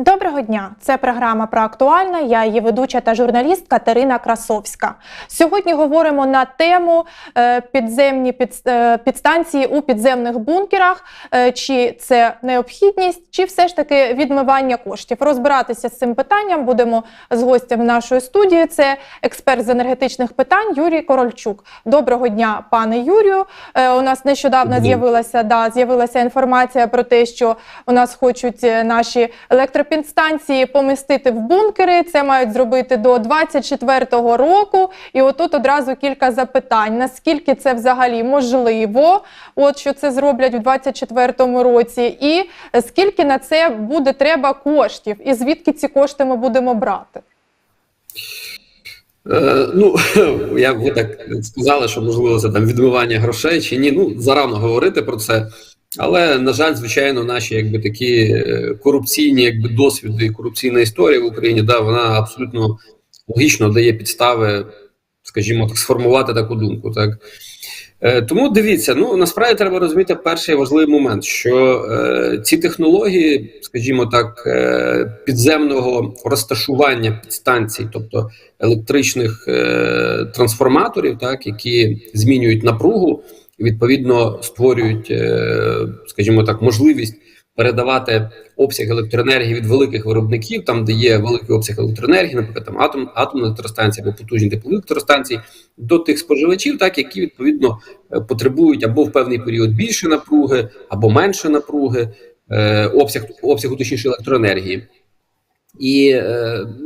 Доброго дня! Це програма про актуальне. Я її ведуча та журналіст Катерина Красовська. Сьогодні говоримо на тему е, підземні е, підстанції у підземних бункерах. Е, Чи це необхідність, чи все ж таки відмивання коштів. Розбиратися з цим питанням будемо з гостем нашої студії. Це експерт з енергетичних питань Юрій Корольчук. Доброго дня, пане Юрію. У нас нещодавно з'явилася да, з'явилася інформація про те, що у нас хочуть наші електропідстанції помістити в бункери. Це мають зробити до 24-го року. І отут одразу кілька запитань: наскільки це взагалі можливо, от що це зроблять в 24-му році, і скільки на це буде треба коштів, і звідки ці кошти ми будемо брати? Е, ну, як ви так сказали, що можливо це там відмивання грошей чи ні. Ну зарано говорити про це. Але на жаль, звичайно, наші якби такі е, корупційні якби досвіди і корупційна історія в Україні, да, вона абсолютно логічно дає підстави, скажімо так, сформувати таку думку. Так Е, тому дивіться, ну насправді треба розуміти перший важливий момент, що е, ці технології, скажімо так, е, підземного розташування підстанцій, тобто електричних е, трансформаторів, так які змінюють напругу, і відповідно створюють, е, скажімо так, можливість передавати обсяг електроенергії від великих виробників, там де є великий обсяг електроенергії, наприклад, там атом, атомна електростанція або потужні теплові електростанції, до тих споживачів, так які відповідно е, потребують або в певний період більше напруги, або менше напруги, е, обсяг обсягу точніше електроенергії. І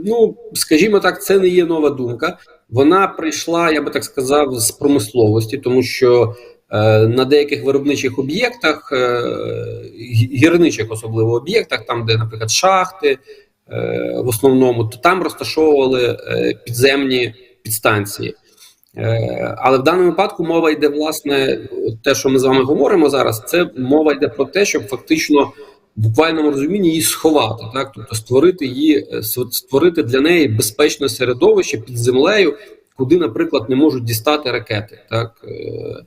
ну, скажімо так, це не є нова думка. Вона прийшла, я би так сказав, з промисловості, тому що на деяких виробничих об'єктах, е, гірничих особливо об'єктах, там, де, наприклад, шахти е, в основному, то там розташовували е, підземні підстанції. Е, Але в даному випадку мова йде власне те, що ми з вами говоримо зараз. Це мова йде про те, щоб фактично в буквальному розумінні її сховати, так тобто створити її, е, створити для неї безпечне середовище під землею, куди, наприклад, не можуть дістати ракети. Так Е,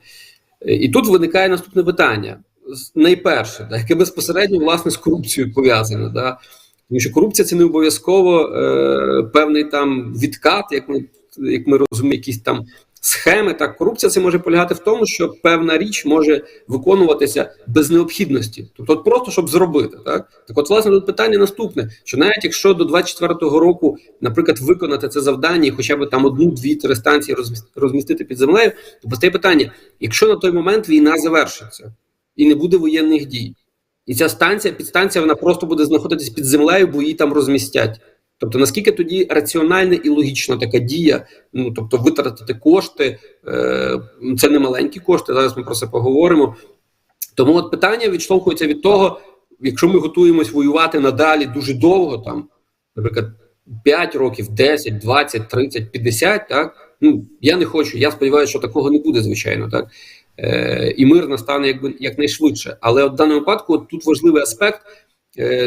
і тут виникає наступне питання: найперше, так, яке безпосередньо власне з корупцією пов'язане, да? тому що корупція це не обов'язково е, певний там відкат, як ми як ми розуміємо, якісь там схеми. Так, корупція це може полягати в тому, що певна річ може виконуватися без необхідності, тобто просто щоб зробити. Так, так от, власне, тут питання наступне: що навіть якщо до 24-го року, наприклад, виконати це завдання, і хоча б там одну-дві-три станції розміс- розмістити під землею, то постає питання: якщо на той момент війна завершиться і не буде воєнних дій, і ця станція, підстанція, вона просто буде знаходитись під землею, бо її там розмістять. Тобто, наскільки тоді раціональна і логічна така дія, ну тобто витратити кошти, е, це не маленькі кошти. Зараз ми про це поговоримо. Тому от питання відштовхується від того, якщо ми готуємось воювати надалі дуже довго, там, наприклад, 5 років, 10, 20, 30, 50, так ну я не хочу. Я сподіваюся, що такого не буде, звичайно, так е, і мир настане якби якнайшвидше. Але в даному випадку от тут важливий аспект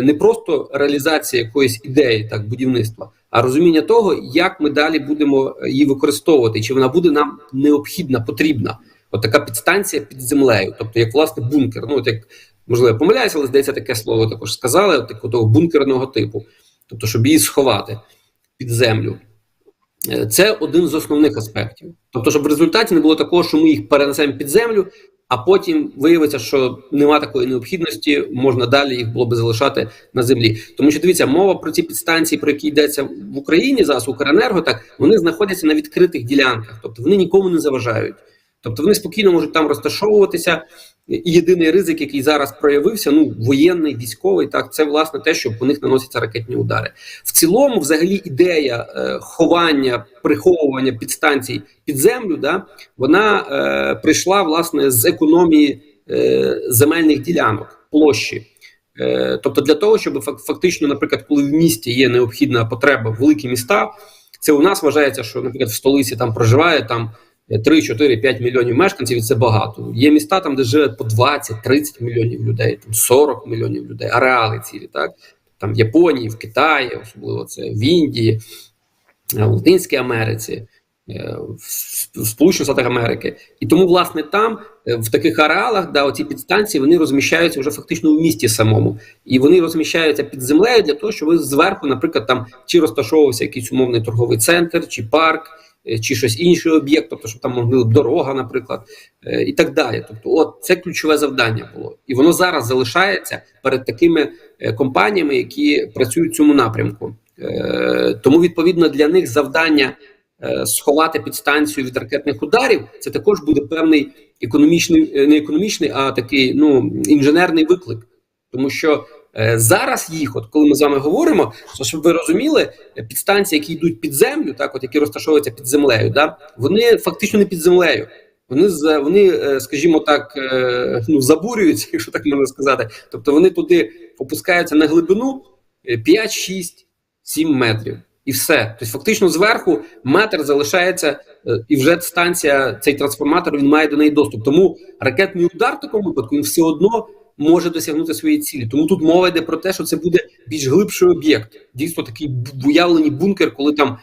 не просто реалізація якоїсь ідеї, так будівництва, а розуміння того, як ми далі будемо її використовувати, чи вона буде нам необхідна, потрібна. От така підстанція під землею, тобто як власне бункер. Ну от як можливо я помиляюся, але здається, таке слово також сказали, от такого бункерного типу, тобто, щоб її сховати під землю. Е, Це один з основних аспектів. Тобто, щоб в результаті не було такого, що ми їх перенесемо під землю, а потім виявиться, що нема такої необхідності, можна далі їх було би залишати на землі. Тому що дивіться, мова про ці підстанції, про які йдеться в Україні зараз, Укренерго, так вони знаходяться на відкритих ділянках, тобто вони нікому не заважають. Тобто вони спокійно можуть там розташовуватися. Єдиний ризик, який зараз проявився, ну воєнний, військовий, так це власне те, що по них наносяться ракетні удари. В цілому, взагалі, ідея е, ховання, приховування підстанцій під землю, да, вона е, прийшла власне з економії е, земельних ділянок, площі. Е, тобто, для того, щоб фак- фактично, наприклад, коли в місті є необхідна потреба, великі міста, це у нас вважається, що, наприклад, в столиці там проживає там. 3, 4, 5 мільйонів мешканців, і це багато. Є міста там, де живе по 20-30 мільйонів людей, там 40 мільйонів людей, ареали цілі, так там в Японії, в Китаї, особливо це в Індії, в Латинській Америці. е, в, Сполучених Штатах Америки. І тому, власне, там, е, в таких ареалах, да, оці підстанції вони розміщаються вже фактично у місті самому, і вони розміщаються під землею для того, щоб зверху, наприклад, там чи розташовувався якийсь умовний торговий центр, чи парк. Е, Чи щось інший об'єкт, тобто, щоб там могли дорога, наприклад, е, і так далі. Тобто, от це ключове завдання було, і воно зараз залишається перед такими е, компаніями, які працюють в цьому напрямку. Тому відповідно для них завдання сховати підстанцію від ракетних ударів. Це також буде певний економічний, не економічний, а такий ну інженерний виклик, тому що. Е, Зараз їх, от коли ми з вами говоримо, то щоб ви розуміли, е, підстанції, які йдуть під землю, так от які розташовуються під землею, да вони фактично не під землею. Вони вони, е, скажімо так, ну забурюються, якщо так можна сказати. Тобто вони туди опускаються на глибину е, 5, 6, 7 метрів, і все. Тобто, фактично, зверху метр залишається, і вже станція, цей трансформатор, він має до неї доступ. Тому ракетний удар в такому випадку він все одно може досягнути своєї цілі. Тому тут мова йде про те, що це буде більш глибший об'єкт. Дійсно, такий уявлений бункер, коли там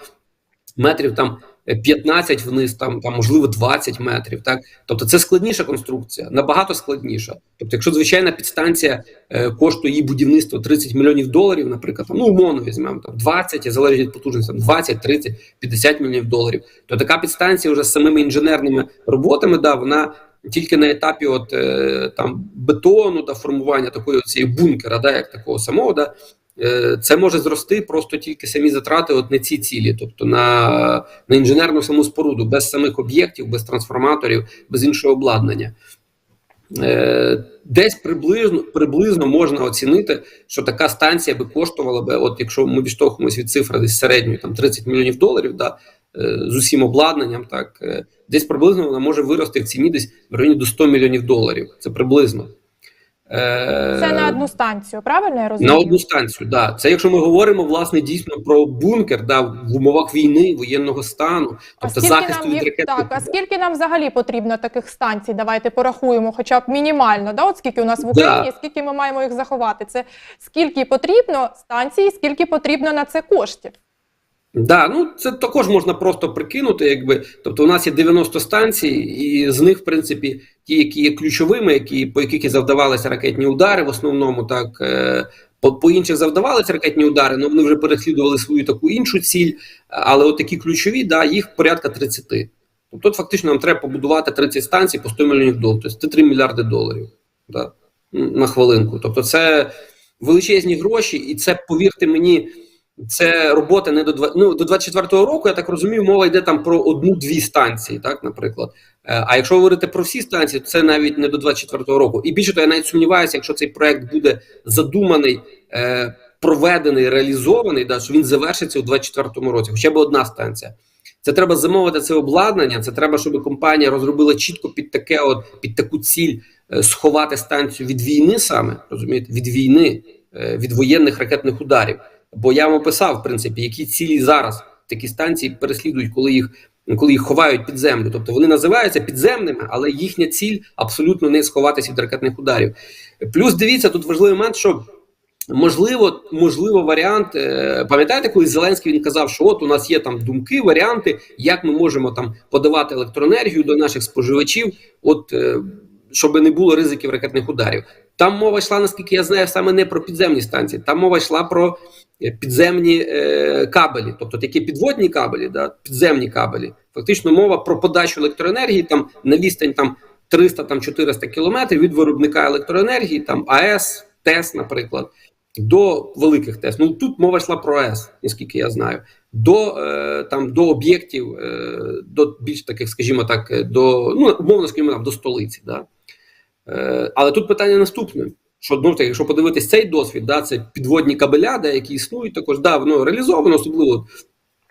метрів там. е, 15 вниз, там, там можливо 20 метрів. Так, тобто це складніша конструкція, набагато складніша. Тобто, якщо звичайна підстанція е, коштує її будівництво 30 мільйонів доларів, наприклад, там, ну умовно візьмемо там 20, залежить від потужності, там 20, 30, 50 мільйонів доларів, то така підстанція вже з самими інженерними роботами, да, вона тільки на етапі от е, там бетону та формування такої цієї бункера, да, як такого самого, да, е, це може зрости просто тільки самі затрати, от на ці цілі, тобто на, на інженерну саму споруду, без самих об'єктів, без трансформаторів, без іншого обладнання. Е, Десь приблизно приблизно можна оцінити, що така станція би коштувала би, от якщо ми відштовхуємося від цифри десь середньої там 30 мільйонів доларів, да, з усім обладнанням, так е, десь приблизно вона може вирости в ціні десь в районі до 100 мільйонів доларів. Це приблизно. Е, Це на одну станцію, правильно я розумію? на одну станцію, да. Це якщо ми говоримо власне дійсно про бункер, да, в умовах війни, воєнного стану, тобто захисту від їх ракетних так, а скільки нам взагалі потрібно таких станцій? Давайте порахуємо, хоча б мінімально. Да? От скільки у нас в Україні, Да. скільки ми маємо їх заховати? Це скільки потрібно станцій, скільки потрібно на це коштів? Да, ну це також можна просто прикинути, якби тобто, у нас є 90 станцій, і з них, в принципі, ті, які є ключовими, які по яких і завдавалися ракетні удари, в основному так е, по, по інших завдавалися ракетні удари, але вони вже переслідували свою таку іншу ціль. Але от такі ключові, да, їх порядка 30. Тобто, фактично нам треба побудувати 30 станцій по 100 мільйонів доларів, тобто це 3 мільярди доларів да, на хвилинку. Тобто, це величезні гроші, і це, повірте мені. Це робота не до два- ну, до 24-го року. Я так розумію, мова йде там про одну-дві станції, так, наприклад. Е, А якщо говорити про всі станції, то це навіть не до 24-го року. І більше того, я навіть сумніваюся, якщо цей проект буде задуманий, е, проведений, реалізований, да, що він завершиться у 24-му році, хоча б одна станція. Це треба замовити це обладнання. Це треба, щоб компанія розробила чітко під таке, от під таку ціль е, сховати станцію від війни, саме розумієте, від війни, від воєнних ракетних ударів. Бо я вам описав, в принципі, які цілі зараз такі станції переслідують, коли їх коли їх ховають під землю. Тобто вони називаються підземними, але їхня ціль абсолютно не сховатися від ракетних ударів. Плюс дивіться, тут важливий момент, що. Можливо, можливо, варіант. е, Пам'ятаєте, коли Зеленський він казав, що от у нас є там думки, варіанти, як ми можемо там подавати електроенергію до наших споживачів, от е, щоб не було ризиків ракетних ударів. Там мова йшла, наскільки я знаю, саме не про підземні станції. Там мова йшла про е, підземні е, кабелі, тобто такі підводні кабелі, да, підземні кабелі. Фактично мова про подачу електроенергії там на відстань там 300 там 400 кілометрів від виробника електроенергії, там АЕС, ТЕС, наприклад, до великих ТЕС. Ну тут мова йшла про АЕС, наскільки я знаю, до е, там до об'єктів, е, до більш таких, скажімо так, е, до ну умовно скажімо до столиці. Да? Е, але тут питання наступне: що ну, так, якщо подивитись цей досвід, да, це підводні кабеля, да, які існують, також давно реалізовано, особливо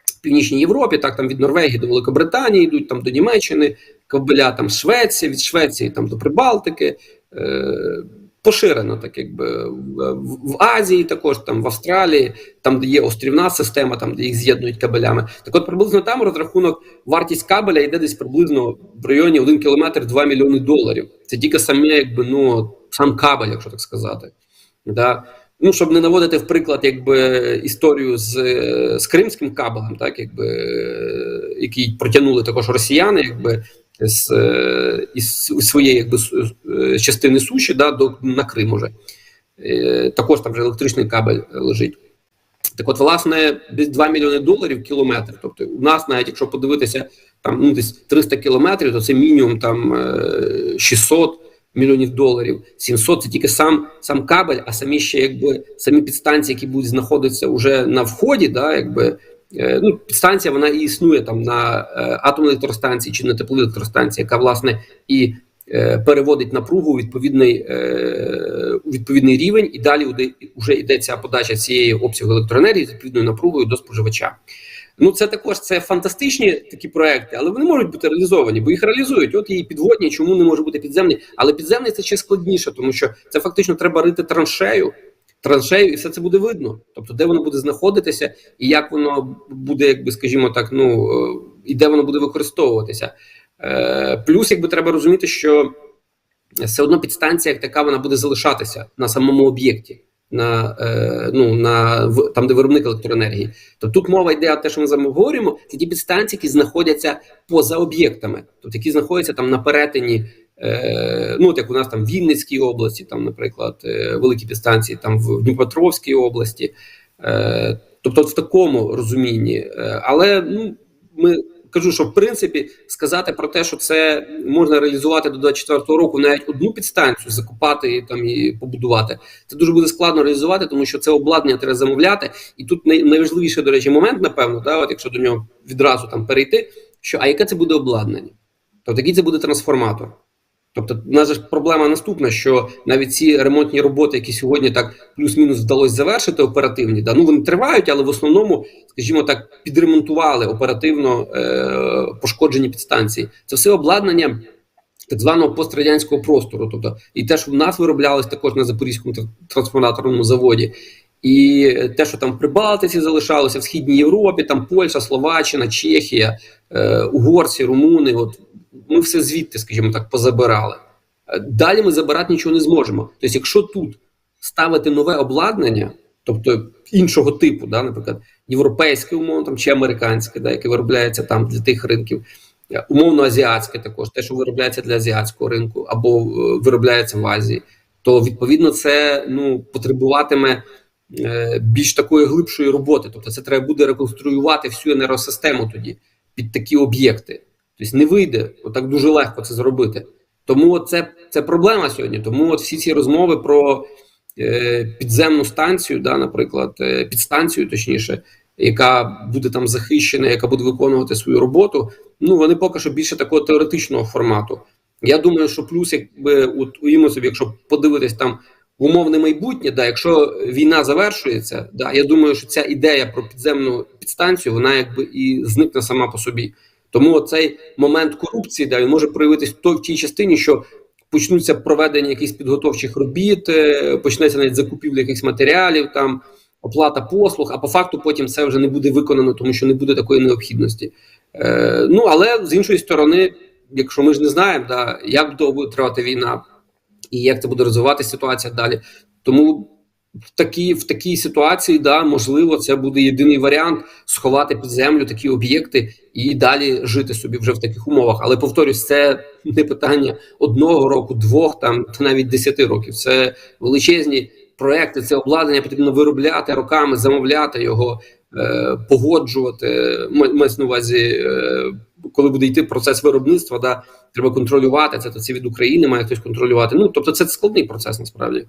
в Північній Європі, так там від Норвегії до Великобританії йдуть там до Німеччини, кабеля там Швеції, від Швеції там до Прибалтики. Е, Поширено, так якби в, в Азії, також там в Австралії, там де є острівна система, там де їх з'єднують кабелями. Так, от приблизно там розрахунок вартість кабеля йде десь приблизно в районі 1 кілометр 2 мільйони доларів. Це тільки саме, якби ну сам кабель, якщо так сказати. Да? Ну, щоб не наводити в приклад, якби історію з, е, з кримським кабелем, так якби е, який протягнули також росіяни, якби з, е, із своєї якби е, частини суші да, до на Крим уже. Е, Також там вже електричний кабель лежить. Так от, власне, десь 2 мільйони доларів кілометр. Тобто, у нас, навіть якщо подивитися там ну, десь 300 кілометрів, то це мінімум там е, 600 мільйонів доларів. 700 – це тільки сам, сам кабель, а самі ще якби самі підстанції, які будуть знаходитися вже на вході, да, якби. Е, Ну, підстанція вона і існує там на е, атомній електростанції чи на тепловій електростанції, яка власне і е, переводить напругу у відповідний, у відповідний рівень, і далі вже йде ця подача цієї обсягу електроенергії з відповідною напругою до споживача. Ну, це також це фантастичні такі проекти, але вони можуть бути реалізовані, бо їх реалізують. От і підводні, чому не може бути підземний. Але підземний це ще складніше, тому що це фактично треба рити траншею, траншею, і все це буде видно. Тобто, де воно буде знаходитися, і як воно буде, якби скажімо так, ну е, і де воно буде використовуватися. Е, Плюс, якби треба розуміти, що все одно підстанція, як така, вона буде залишатися на самому об'єкті, на, е, ну, на, там, де виробник електроенергії. Тобто тут мова йде, те, що ми з вами говоримо, це ті підстанції, які знаходяться поза об'єктами, тобто які знаходяться там на перетині. Е, ну, от як у нас там в Вінницькій області, там, наприклад, е, великі підстанції, там в Дніпропетровській області. Е, тобто, в такому розумінні. Але ну, ми кажу, що в принципі сказати про те, що це можна реалізувати до 24-го року, навіть одну підстанцію закупати і там і побудувати, це дуже буде складно реалізувати, тому що це обладнання треба замовляти. І тут най- найважливіший, до речі, момент, напевно, да, от якщо до нього відразу там перейти, що а яке це буде обладнання? Тобто, який це буде трансформатор? Тобто, у нас же проблема наступна, що навіть ці ремонтні роботи, які сьогодні так плюс-мінус вдалося завершити оперативні, да, ну вони тривають, але в основному, скажімо так, підремонтували оперативно е, пошкоджені підстанції. Це все обладнання так званого пострадянського простору. Тобто, і те, що в нас вироблялось також на Запорізькому тр- трансформаторному заводі, і те, що там в Прибалтиці залишалося в Східній Європі, там Польща, Словаччина, Чехія, е, угорці, румуни. От ми все звідти, скажімо так, позабирали. Е, Далі ми забирати нічого не зможемо. Тобто, якщо тут ставити нове обладнання, тобто іншого типу, да, наприклад, європейське умовно там чи американське, да, яке виробляється там для тих ринків, е, умовно азіатське також, те, що виробляється для азіатського ринку або е, виробляється в Азії, то відповідно це ну потребуватиме більш такої глибшої роботи. Тобто, це треба буде реконструювати всю енергосистему тоді під такі об'єкти. Тобто не вийде отак дуже легко це зробити. Тому це, це проблема сьогодні. Тому от всі ці розмови про е, підземну станцію, да, наприклад, е, підстанцію, точніше, яка буде там захищена, яка буде виконувати свою роботу. Ну вони поки що більше такого теоретичного формату. Я думаю, що плюс, якби от уявимо собі, якщо подивитись там в умовне майбутнє, да, якщо війна завершується, да, я думаю, що ця ідея про підземну підстанцію, вона якби і зникне сама по собі. Тому цей момент корупції да, він може проявитись в в тій частині, що почнуться проведення якихось підготовчих робіт, е, почнеться навіть закупівля якихось матеріалів, там оплата послуг, а по факту потім це вже не буде виконано, тому що не буде такої необхідності. Е, ну але з іншої сторони, якщо ми ж не знаємо, да, як довго буде тривати війна і як це буде розвиватися ситуація далі. Тому в такій, в такій ситуації, да, можливо, це буде єдиний варіант сховати під землю такі об'єкти і далі жити собі вже в таких умовах. Але повторюсь, це не питання одного року, двох там та навіть десяти років. Це величезні проекти, це обладнання потрібно виробляти роками, замовляти його, е, погоджувати. Мається на увазі, е, коли буде йти процес виробництва, да, треба контролювати це. То це від України має хтось контролювати. Ну тобто, це складний процес насправді.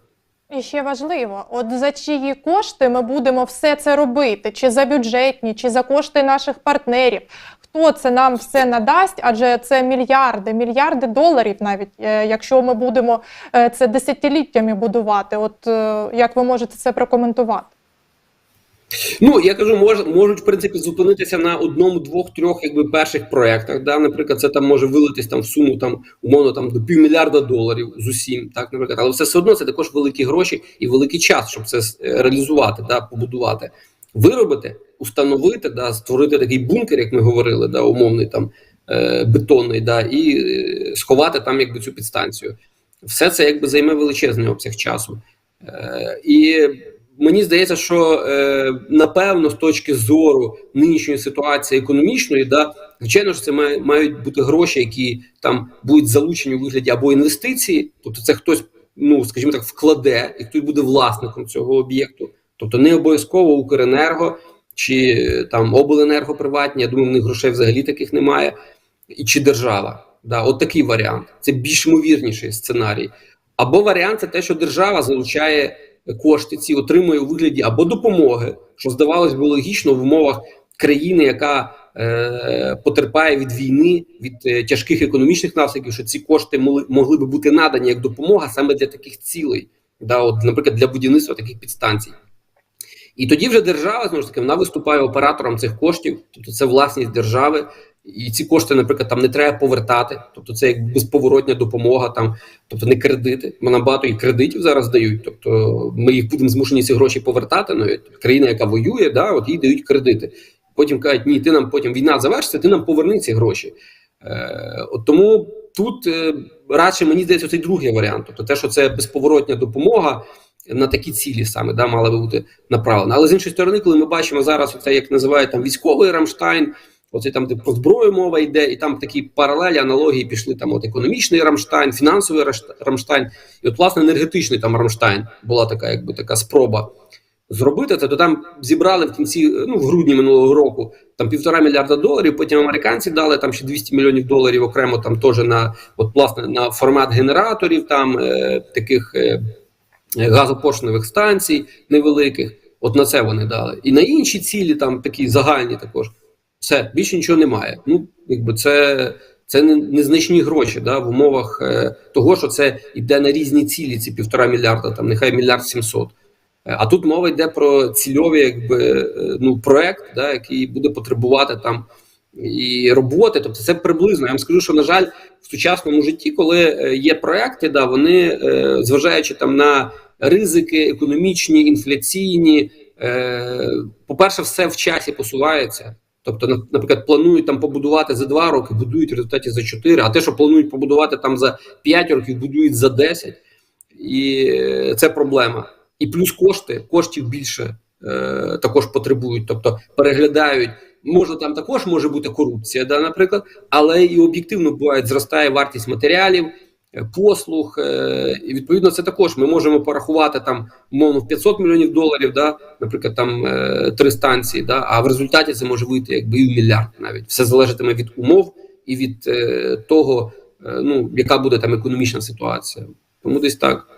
І ще важливо, от за чиї кошти ми будемо все це робити, чи за бюджетні, чи за кошти наших партнерів. Хто це нам все надасть? Адже це мільярди, мільярди доларів, навіть е, якщо ми будемо е, це десятиліттями будувати. От е, як ви можете це прокоментувати? Ну я кажу, мож, можуть в принципі зупинитися на одному, двох, трьох, якби перших проєктах. Да, наприклад, це там може вилитись там в суму там умовно там до півмільярда доларів з усім, так наприклад, але все все одно це також великі гроші і великий час, щоб це е, реалізувати, да, побудувати, виробити, установити, да, створити такий бункер, як ми говорили, да, умовний там е, бетонний, да, і е, сховати там якби цю підстанцію. Все це якби займе величезний обсяг часу. Е, і мені здається, що е, напевно, з точки зору нинішньої ситуації економічної, да, звичайно ж, це мають бути гроші, які там будуть залучені у вигляді або інвестиції, тобто це хтось, ну скажімо так, вкладе, і хтось буде власником цього об'єкту. Тобто не обов'язково Укренерго чи е, там обленерго приватні. Я думаю, в них грошей взагалі таких немає, і чи держава. Да, от такий варіант. Це більш ймовірніший сценарій. Або варіант це те, що держава залучає кошти, ці отримує у вигляді або допомоги, що здавалось би логічно в умовах країни, яка е, потерпає від війни, від е, тяжких економічних наслідків, що ці кошти могли, могли би бути надані як допомога саме для таких цілей, да, от, наприклад, для будівництва таких підстанцій. І тоді вже держава знову ж таки вона виступає оператором цих коштів, тобто це власність держави. І ці кошти, наприклад, там не треба повертати, тобто це як безповоротня допомога, там, тобто не кредити. Бо нам багато і кредитів зараз дають. Тобто ми їх будемо змушені ці гроші повертати. Ну країна, яка воює, да, от їй дають кредити. Потім кажуть, ні, ти нам потім війна завершиться, ти нам поверни ці гроші. Е, от Тому тут е, радше мені здається цей другий варіант, тобто те, що це безповоротня допомога. На такі цілі саме да мала би бути направлена. Але з іншої сторони, коли ми бачимо зараз, оце як називають там військовий Рамштайн, оце там де про зброю мова йде, і там такі паралелі, аналогії пішли там от економічний Рамштайн, фінансовий Рамштайн, і от власне енергетичний там Рамштайн була така, якби така спроба зробити це. То там зібрали в кінці, ну в грудні минулого року, там півтора мільярда доларів. Потім американці дали там ще 200 мільйонів доларів окремо там теж на от власне на формат генераторів, там е, таких. Е, газопоршневих станцій невеликих. От на це вони дали. І на інші цілі, там такі загальні також. Все, більше нічого немає. Ну, якби це це незначні гроші да, в умовах е, того, що це йде на різні цілі, ці півтора мільярда, там нехай мільярд сімсот. Е, а тут мова йде про цільові, якби е, ну, проект, да, який буде потребувати там і роботи. Тобто, це приблизно. Я вам скажу, що на жаль, в сучасному житті, коли е, є проекти, да, вони зважаючи там на ризики економічні, інфляційні, по-перше, все в часі посувається. Тобто, наприклад, планують там побудувати за два роки, будують в результаті за чотири, а те, що планують побудувати там за п'ять років, будують за десять, і це проблема. І плюс кошти, коштів більше е, також потребують, тобто переглядають. Може, там також може бути корупція, да, наприклад, але і об'єктивно буває, зростає вартість матеріалів, е, послуг. Е, і відповідно, це також ми можемо порахувати там умовно в 500 мільйонів доларів, да, наприклад, там е, три станції. Да, а в результаті це може вийти якби і в мільярд навіть все залежатиме від умов і від того, ну яка буде там економічна ситуація. Тому десь так.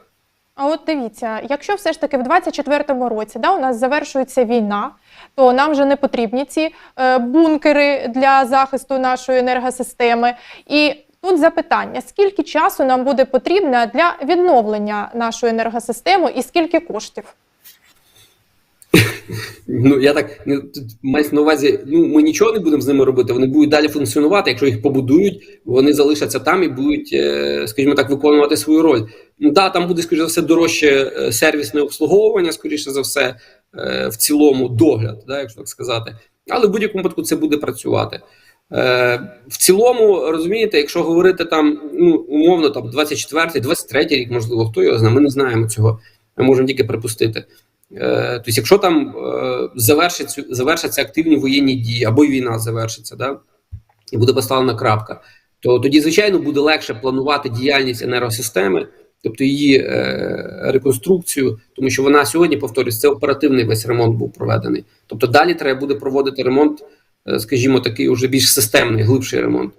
А от дивіться, якщо все ж таки в 24-му році да, у нас завершується війна, то нам вже не потрібні ці е, бункери для захисту нашої енергосистеми. І тут запитання: скільки часу нам буде потрібно для відновлення нашої енергосистеми і скільки коштів? Ну я так маю на увазі. Ну ми нічого не будемо з ними робити. Вони будуть далі функціонувати. Якщо їх побудують, вони залишаться там і будуть, е, скажімо так, виконувати свою роль. Ну да, там буде скоріше за все дорожче е, сервісне обслуговування, скоріше за все, е, в цілому догляд, да, якщо так сказати. Але в будь-якому випадку це буде працювати. В цілому, розумієте, якщо говорити там ну умовно, там 24-й, 23-й рік, можливо, хто його знає, ми не знаємо цього. Ми можемо тільки припустити. Тобто, якщо там е, завершиться, завершаться активні воєнні дії або й війна завершиться, да, і буде поставлена крапка, то тоді, звичайно, буде легше планувати діяльність енергосистеми, тобто її е, реконструкцію, тому що вона сьогодні, повторюсь, це оперативний весь ремонт був проведений. Тобто далі треба буде проводити ремонт, е, скажімо, такий уже більш системний, глибший ремонт,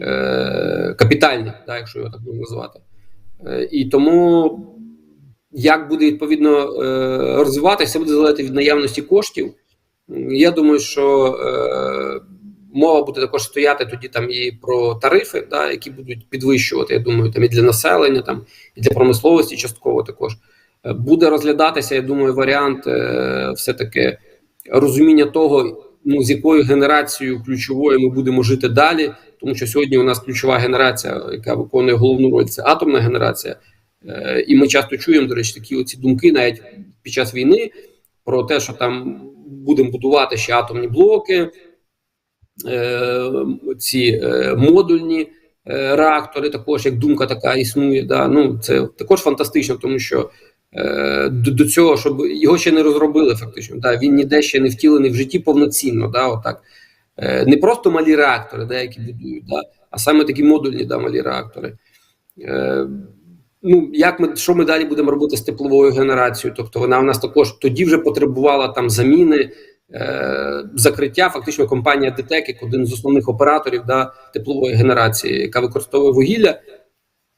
е, капітальний, да, якщо його так можна назвати. Е, і тому. Як буде відповідно е, розвиватися, буде залежати від наявності коштів. Я думаю, що е, мова буде також стояти тоді там і про тарифи, да, які будуть підвищувати. Я думаю, там і для населення, там і для промисловості частково також е, буде розглядатися. Я думаю, варіант все таки розуміння того, ну з якою генерацією ключовою ми будемо жити далі, тому що сьогодні у нас ключова генерація, яка виконує головну роль, це атомна генерація. Е, і ми часто чуємо, до речі, такі оці думки навіть під час війни про те, що там будемо будувати ще атомні блоки, е, ці е, модульні реактори, також як думка така існує. Да? Ну, Це також фантастично, тому що е, до, до цього, щоб його ще не розробили, фактично. Да, він ніде ще не втілений в житті повноцінно. Да, отак. Е, не просто малі реактори, да, які будують, да, а саме такі модульні да, малі реактори. Е, ну, як ми, що ми далі будемо робити з тепловою генерацією? Тобто вона в нас також тоді вже потребувала там заміни, е, закриття. Фактично, компанія ДТЕК, як один з основних операторів да, теплової генерації, яка використовує вугілля.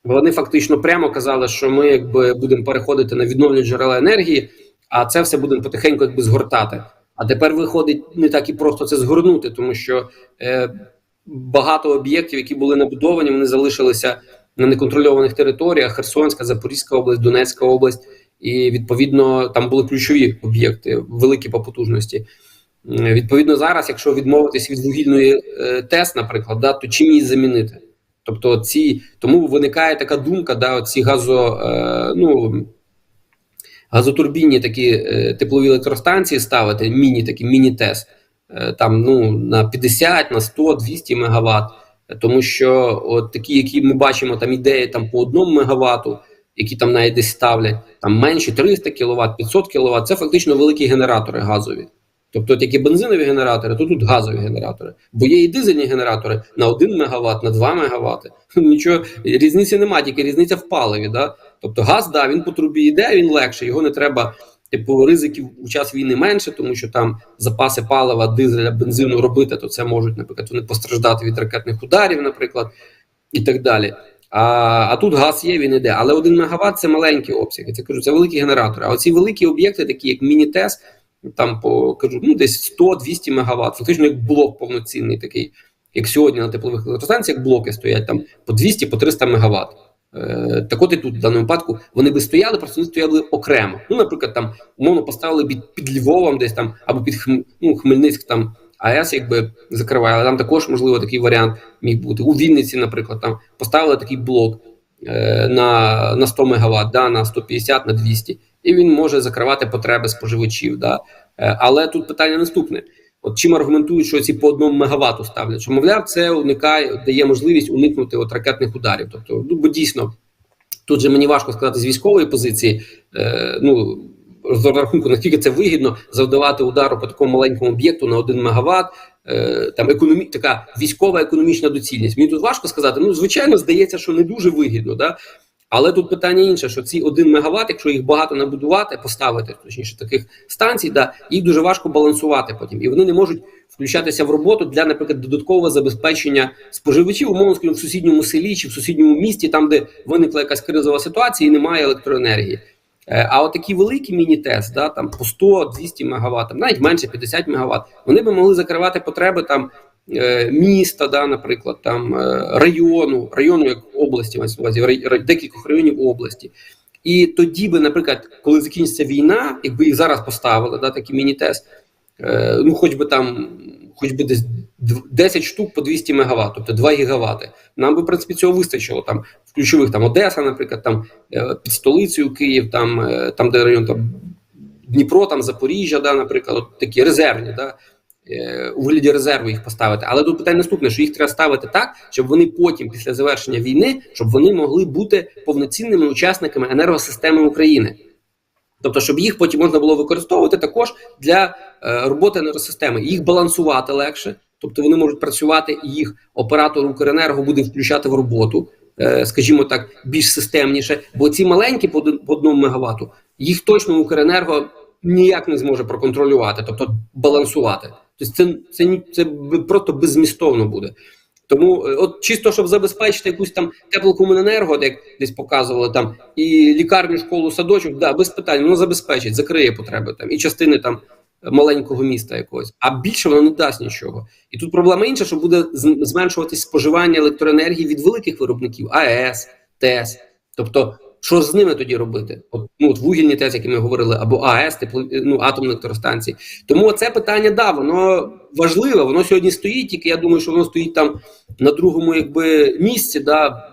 Вони фактично прямо казали, що ми якби будемо переходити на відновлені джерела енергії, а це все будемо потихеньку якби згортати. А тепер виходить не так і просто це згорнути, тому що е, багато об'єктів, які були набудовані, вони залишилися на неконтрольованих територіях: Херсонська, Запорізька область, Донецька область, і відповідно там були ключові об'єкти, великі по потужності. Відповідно, зараз, якщо відмовитись від вугільної е, ТЕС, наприклад, да, то чим її замінити? Тобто, ці тому виникає така думка, да, ці газо, е, ну, газотурбінні такі е, теплові електростанції ставити, міні такі міні-ТЕС, е, там ну на 50, на 100, 200 мегаватт. Тому що от такі, які ми бачимо, там ідеї там по одному мегаватту, які там навіть десь ставлять, там менше 300 кВт, 500 кВт, це фактично великі генератори газові. Тобто, от які бензинові генератори, то тут газові генератори. Бо є і дизельні генератори на 1 МВт, на 2 МВт. Нічого різниці немає, тільки різниця в паливі. Да? Тобто газ, да, він по трубі йде, він легше, його не треба. Типу ризиків у час війни менше, тому що там запаси палива, дизеля, бензину робити, то це можуть, наприклад, вони постраждати від ракетних ударів, наприклад, і так далі. А а тут газ є, він іде. Але 1 МВт це маленькі обсяги. Це кажу, це великі генератори. А оці великі об'єкти, такі як Мінітес, там по кажу, ну десь 100-200 МВт. Фактично, як блок повноцінний такий, як сьогодні на теплових електростанціях блоки стоять там по 200 по 300 МВт. Е, так от і тут в даному випадку вони би стояли, просто вони стояли окремо. Ну, наприклад, там умовно поставили під, під Львовом, десь там або під Хм, ну, Хмельницьк там. АЕС якби закриває, але там також можливо такий варіант міг бути. У Вінниці, наприклад, там поставили такий блок на на 100 МВт, да, на 150, на 200, і він може закривати потреби споживачів. Да. Е, але тут питання наступне: от чим аргументують, що ці по одному мегаватту ставлять? Що мовляв, це уникає, дає можливість уникнути от ракетних ударів. Тобто, ну бо дійсно тут же мені важко сказати з військової позиції. Е, ну з рахунку, наскільки це вигідно завдавати удару по такому маленькому об'єкту на 1 мегаватт, е, там економі... така військова економічна доцільність. Мені тут важко сказати. Ну, звичайно, здається, що не дуже вигідно, да? але тут питання інше: що ці 1 мегаватт, якщо їх багато набудувати, поставити точніше таких станцій, да, їх дуже важко балансувати потім, і вони не можуть включатися в роботу для, наприклад, додаткового забезпечення споживачів, умовно скажімо, в сусідньому селі чи в сусідньому місті, там де виникла якась кризова ситуація і немає електроенергії. Е, А от такі великі міні-ТЕС, да, там по 100-200 МВт, навіть менше 50 МВт, вони би могли закривати потреби там е, міста, да, наприклад, там е, району, району як області, декількох районів області. І тоді би, наприклад, коли закінчиться війна, якби їх зараз поставили, да, такі міні-ТЕС, е, ну хоч би там, хоч би десь 10 штук по 200 МВт, тобто 2 гігавати. Нам би, в принципі, цього вистачило там в ключових там Одеса, наприклад, там е, під столицею Київ, там, е, там де район там Дніпро, там Запоріжжя, да, наприклад, от такі резервні, да, е, у вигляді резерву їх поставити. Але тут питання наступне, що їх треба ставити так, щоб вони потім, після завершення війни, щоб вони могли бути повноцінними учасниками енергосистеми України. Тобто, щоб їх потім можна було використовувати також для роботи енергосистеми, їх балансувати легше, тобто вони можуть працювати, і їх оператор Укренерго буде включати в роботу, е, скажімо так, більш системніше. Бо ці маленькі по одному мегаватту, їх точно Укренерго ніяк не зможе проконтролювати, тобто балансувати. Тобто це, це, це просто беззмістовно буде. Тому, е, от чисто щоб забезпечити якусь там теплокомуненерго, як десь показували там, і лікарню, школу, садочок, да, без питань, воно забезпечить, закриє потреби там і частини там маленького міста якогось. А більше воно не дасть нічого. І тут проблема інша, що буде зменшуватись споживання електроенергії від великих виробників АЕС, ТЕС. Тобто, що з ними тоді робити? От, ну, от вугільні ТЕС, які ми говорили, або АЕС, тепло, ну, атомні електростанції. Тому це питання, да, воно важливе, воно сьогодні стоїть, тільки я думаю, що воно стоїть там на другому якби місці, да,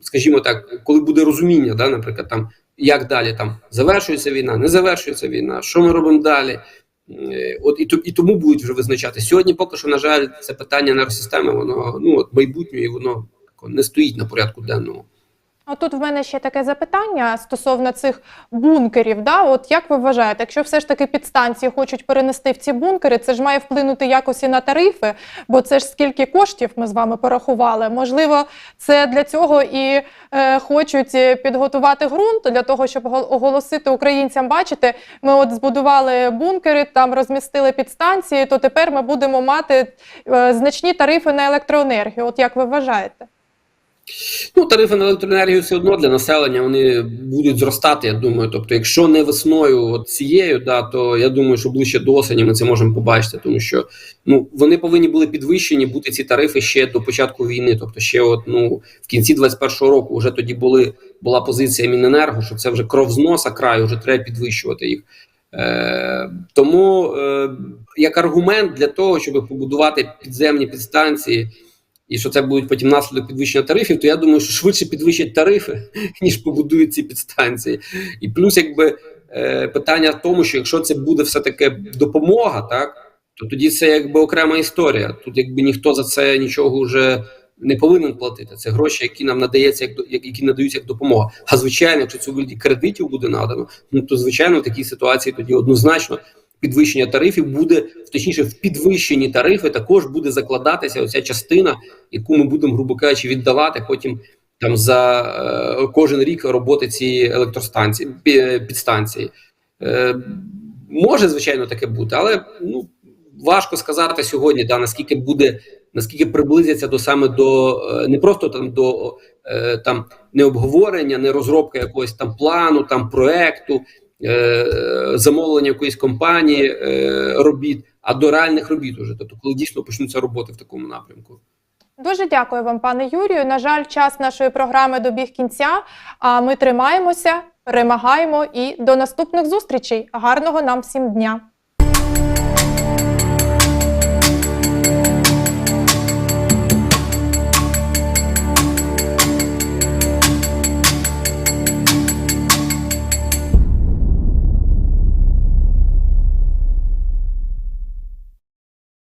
скажімо так, коли буде розуміння, да, наприклад, там як далі там завершується війна, не завершується війна, що ми робимо далі. Е, От і, і тому будуть вже визначати. Сьогодні, поки що, на жаль, це питання енергосистеми, воно ну от майбутньої, воно не стоїть на порядку денному. А тут в мене ще таке запитання стосовно цих бункерів. Да? От як ви вважаєте, якщо все ж таки підстанції хочуть перенести в ці бункери, це ж має вплинути якось і на тарифи, бо це ж скільки коштів ми з вами порахували. Можливо, це для цього і е, хочуть е, підготувати ґрунт для того, щоб оголо- оголосити українцям. Бачите, ми от збудували бункери, там розмістили підстанції, то тепер ми будемо мати е, значні тарифи на електроенергію. От як ви вважаєте? Ну, тарифи на електроенергію все одно для населення вони будуть зростати, я думаю. Тобто, якщо не весною от цією, да, то я думаю, що ближче до осені ми це можемо побачити, тому що ну вони повинні були підвищені бути ці тарифи ще до початку війни. Тобто, ще от ну в кінці 21-го року вже тоді були була позиція Міненерго, що це вже кров з носа краю, вже треба підвищувати їх. Е, тому е, як аргумент для того, щоб побудувати підземні підстанції, і що це будуть потім наслідок підвищення тарифів, то я думаю, що швидше підвищать тарифи, ніж побудують ці підстанції. І плюс, якби е, питання в тому, що якщо це буде все таки допомога, так то тоді це якби окрема історія. Тут якби ніхто за це нічого вже не повинен платити. Це гроші, які нам надається, як які надаються як допомога. А звичайно, якщо у вигляді кредитів буде надано, ну то звичайно в такій ситуації тоді однозначно підвищення тарифів буде точніше в підвищенні тарифи також буде закладатися оця частина, яку ми будемо, грубо кажучи, віддавати потім там за е, кожен рік роботи цієї електростанції підстанції. Е, може, звичайно, таке бути, але ну важко сказати сьогодні, да, наскільки буде, наскільки приблизиться до саме до е, не просто там до е, там не обговорення, не розробка якогось там плану, там проекту, замовлення якоїсь компанії е, робіт, а до реальних робіт уже. Тобто, коли дійсно почнуться роботи в такому напрямку. Дуже дякую вам, пане Юрію. На жаль, час нашої програми добіг кінця. А ми тримаємося, перемагаємо і до наступних зустрічей. Гарного нам всім дня!